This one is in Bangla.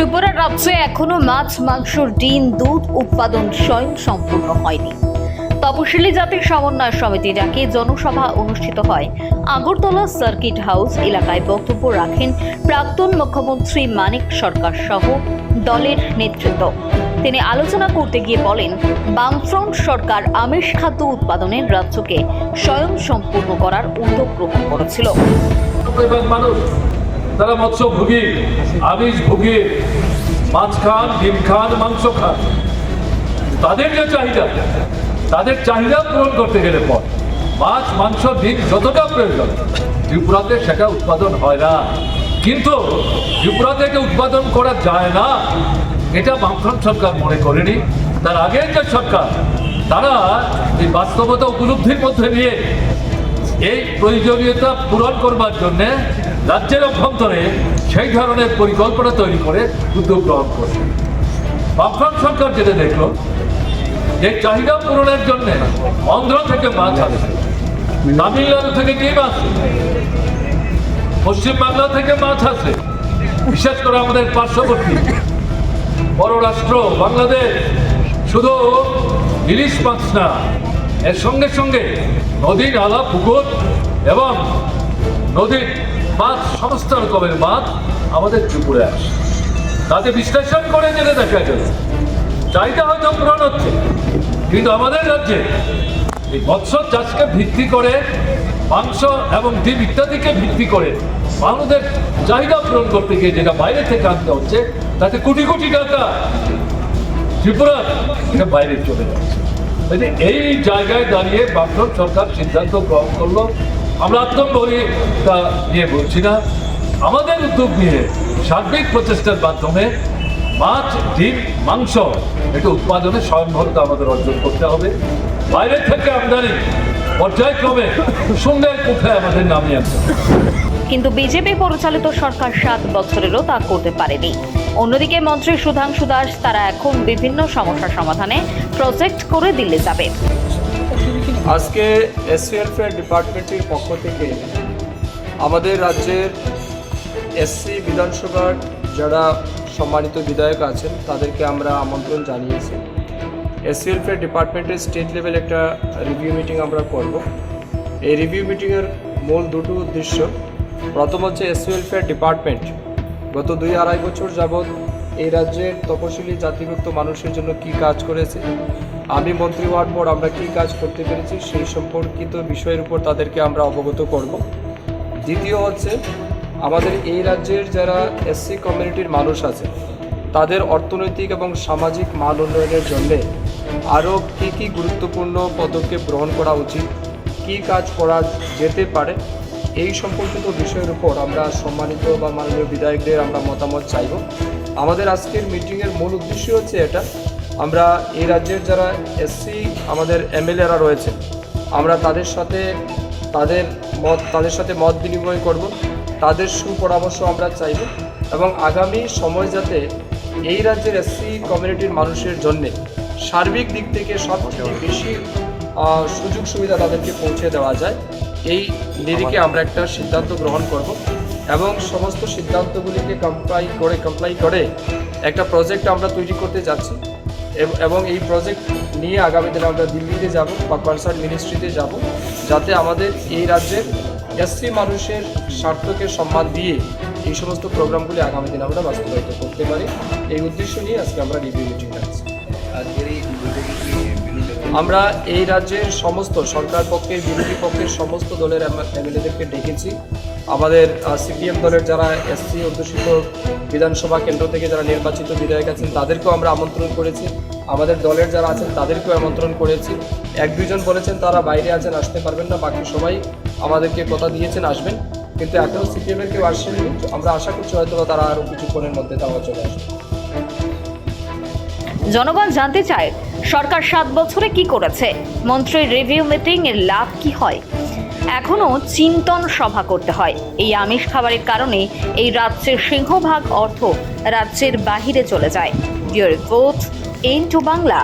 ত্রিপুরা রাজ্যে এখনও মাছ মাংস ডিম, দুধ উৎপাদন স্বয়ং সম্পূর্ণ হয়নি। তপশিলি জাতির সমন্বয় সমিতি ডাকে জনসভা অনুষ্ঠিত হয়। আগরতলা সার্কিট হাউস এলাকায় বক্তব্য রাখেন প্রাক্তন মুখ্যমন্ত্রী মানিক সরকার সহ দলের নেতৃত্ব। তিনি আলোচনা করতে গিয়ে বলেন, বামফ্রন্ট সরকার আমিষ খাদ্য উৎপাদনের রাজ্যকে স্বয়ং সম্পূর্ণ করার উদ্যোগ গ্রহণ করেছিল। তারা মৎস্য ভুগি আমিষ মাছ খান, ডিম খান, মাংস খান। তাদের যে চাহিদা, তাদের চাহিদা পূরণ করতে গেলে পর। মাছ, মাংস, ডিম যতটা প্রয়োজন, ত্রিপুরাতে সেটা উৎপাদন হয় না। কিন্তু ত্রিপুরা থেকে উৎপাদন করা যায় না, এটা বামফ্রন্ট সরকার মনে করেনি। তার আগের যে সরকার, তারা এই বাস্তবতা উপলব্ধির মধ্যে নিয়ে এই প্রয়োজনীয়তা পূরণ করবার জন্য রাজ্যের অভ্যন্তরে সেই ধরনের পরিকল্পনা তৈরি করে উদ্যোগ গ্রহণ করছে। বামফ্রন্ট সরকার যেটা দেখল, যে চাহিদা পূরণের জন্য অন্ধ্র থেকে মাছ আসে তামিলনাড়ু থেকে ডিম আসে পশ্চিমবাংলা থেকে মাছ আসে বিশেষ করে আমাদের পার্শ্ববর্তী বড় রাষ্ট্র বাংলাদেশ, শুধু ইলিশ মাছ না এর সঙ্গে সঙ্গে নদী নালা পুকুর এবং নদীর মাছ সমস্ত রকমের মাছ আমাদের ত্রিপুরে আসে তাতে বিশ্লেষণ করে যেটা দেখা গেল চাহিদা হয়তো পূরণ হচ্ছে, কিন্তু আমাদের রাজ্যে এই মৎস্য চাষকে ভিত্তি করে, মাংস এবং ডিম ইত্যাদিকে ভিত্তি করে মানুষদের চাহিদা পূরণ করতে গিয়ে যেটা বাইরে থেকে আনতে হচ্ছে, তাতে কোটি কোটি টাকা ত্রিপুরা বাইরে চলে যাচ্ছে। এই জায়গায় দাঁড়িয়ে বামফ্রন্ট সরকার সিদ্ধান্ত গ্রহণ করল। আমরা আত্মম্বরিতা নিয়ে বলছি না। আমাদের উদ্যোগ নিয়ে সার্বিক প্রচেষ্টার মাধ্যমে মাছ, ডিম, মাংস এটা উৎপাদনে স্বয়ংভরতা আমাদের অর্জন করতে হবে। বাইরে থেকে আমদানি পর্যায়ক্রমে সুন্দর কোথায় আমাদের নামিয়ে আনতে হবে। কিন্তু বিজেপি পরিচালিত সরকার সাত বছরেরও তা করতে পারেনি। অন্যদিকে মন্ত্রী সুধাংশু দাস তারা এখন বিভিন্ন সমস্যা সমাধানে প্রজেক্ট করে দিল্লি যাবে। আজকে এস ওয়েলফেয়ার ডিপার্টমেন্টের পক্ষ থেকে আমাদের রাজ্যের এসসি বিধানসভার যারা সম্মানিত বিধায়ক আছেন, তাদেরকে আমরা আমন্ত্রণ জানিয়েছি। এস ওয়েলফেয়ার ডিপার্টমেন্টের স্টেট লেভেল একটা রিভিউ মিটিং আমরা করব। এই রিভিউ মিটিংয়ের মূল দুটো উদ্দেশ্য প্রথম হচ্ছে এস ওয়েলফেয়ার ডিপার্টমেন্ট। গত দুই আড়াই বছর যাবৎ এই রাজ্যের তপশিলি জাতিভুক্ত মানুষের জন্য কি কাজ করেছে, আমি মন্ত্রী হওয়ার পর আমরা কি কাজ করতে পেরেছি সেই সম্পর্কিত বিষয়ের উপর তাদেরকে আমরা অবগত করব। দ্বিতীয় হচ্ছে, আমাদের এই রাজ্যের যারা এসসি কমিউনিটির মানুষ আছে, তাদের অর্থনৈতিক এবং সামাজিক মান উন্নয়নের জন্যে আরও কী কী গুরুত্বপূর্ণ পদক্ষেপ গ্রহণ করা উচিত, কী কাজ করা যেতে পারে এই সম্পর্কিত বিষয়ের উপর আমরা সম্মানিত বা মাননীয় বিধায়কদের আমরা মতামত চাইব। আমাদের আজকের মিটিংয়ের মূল উদ্দেশ্য হচ্ছে এটা। আমরা এই রাজ্যের যারা এসসি, আমাদের এমএলএরা রয়েছে আমরা তাদের সাথে তাদের মত, তাদের সাথে মত বিনিময় করব। তাদের সুপরামর্শ আমরা চাইব এবং আগামী সময় যাতে এই রাজ্যের এসসি কমিউনিটির মানুষের জন্যে সার্বিক দিক থেকে সবচেয়ে বেশি সুযোগ সুবিধা তাদেরকে পৌঁছে দেওয়া যায়। এই নিরিখে আমরা একটা সিদ্ধান্ত গ্রহণ করব এবং সমস্ত সিদ্ধান্তগুলিকে কমপ্লাই করে কমপ্লাই করে একটা প্রজেক্ট আমরা তৈরি করতে যাচ্ছি এবং এই প্রজেক্ট নিয়ে আগামী দিনে আমরা দিল্লিতে যাব বা কনসার্ট মিনিস্ট্রিতে যাব যাতে আমাদের এই রাজ্যের এসসি মানুষের স্বার্থকে সম্মান দিয়ে এই সমস্ত প্রোগ্রামগুলি আগামী দিনে আমরা বাস্তবায়িত করতে পারি। এই উদ্দেশ্য নিয়ে আজকে আমরা রিভিউ মিটিং রাখছি আমরা এই রাজ্যের সমস্ত সরকার পক্ষের বিরোধী পক্ষের সমস্ত দলের এমএলএদেরকে ডেকেছি। আমাদের সিপিএম দলের যারা এসসি অধ্যুষিত বিধানসভা কেন্দ্র থেকে যারা নির্বাচিত বিধায়ক আছেন, তাদেরকেও আমরা আমন্ত্রণ করেছি। আমাদের দলের যারা আছেন, তাদেরকেও আমন্ত্রণ করেছি। এক দুইজন বলেছেন, তারা বাইরে আছেন, আসতে পারবেন না, বাকি সবাই আমাদেরকে কথা দিয়েছেন, আসবেন। কিন্তু এখনও সিপিএমের কেউ আসেনি। আমরা আশা করছি হয়তো তারা আরও কিছুক্ষণের মধ্যে তারা চলে আসবে। জনগণ জানতে চায় সরকার সাত বছরে কি করেছে? মন্ত্রীর রিভিউ মিটিং এর লাভ কি হয়? এখনও চিন্তন সভা করতে হয়। এই আমিষ খাবারের কারণে এই রাজ্যের সিংহভাগ অর্থ রাজ্যের বাহিরে চলে যায়। Report into Bangla.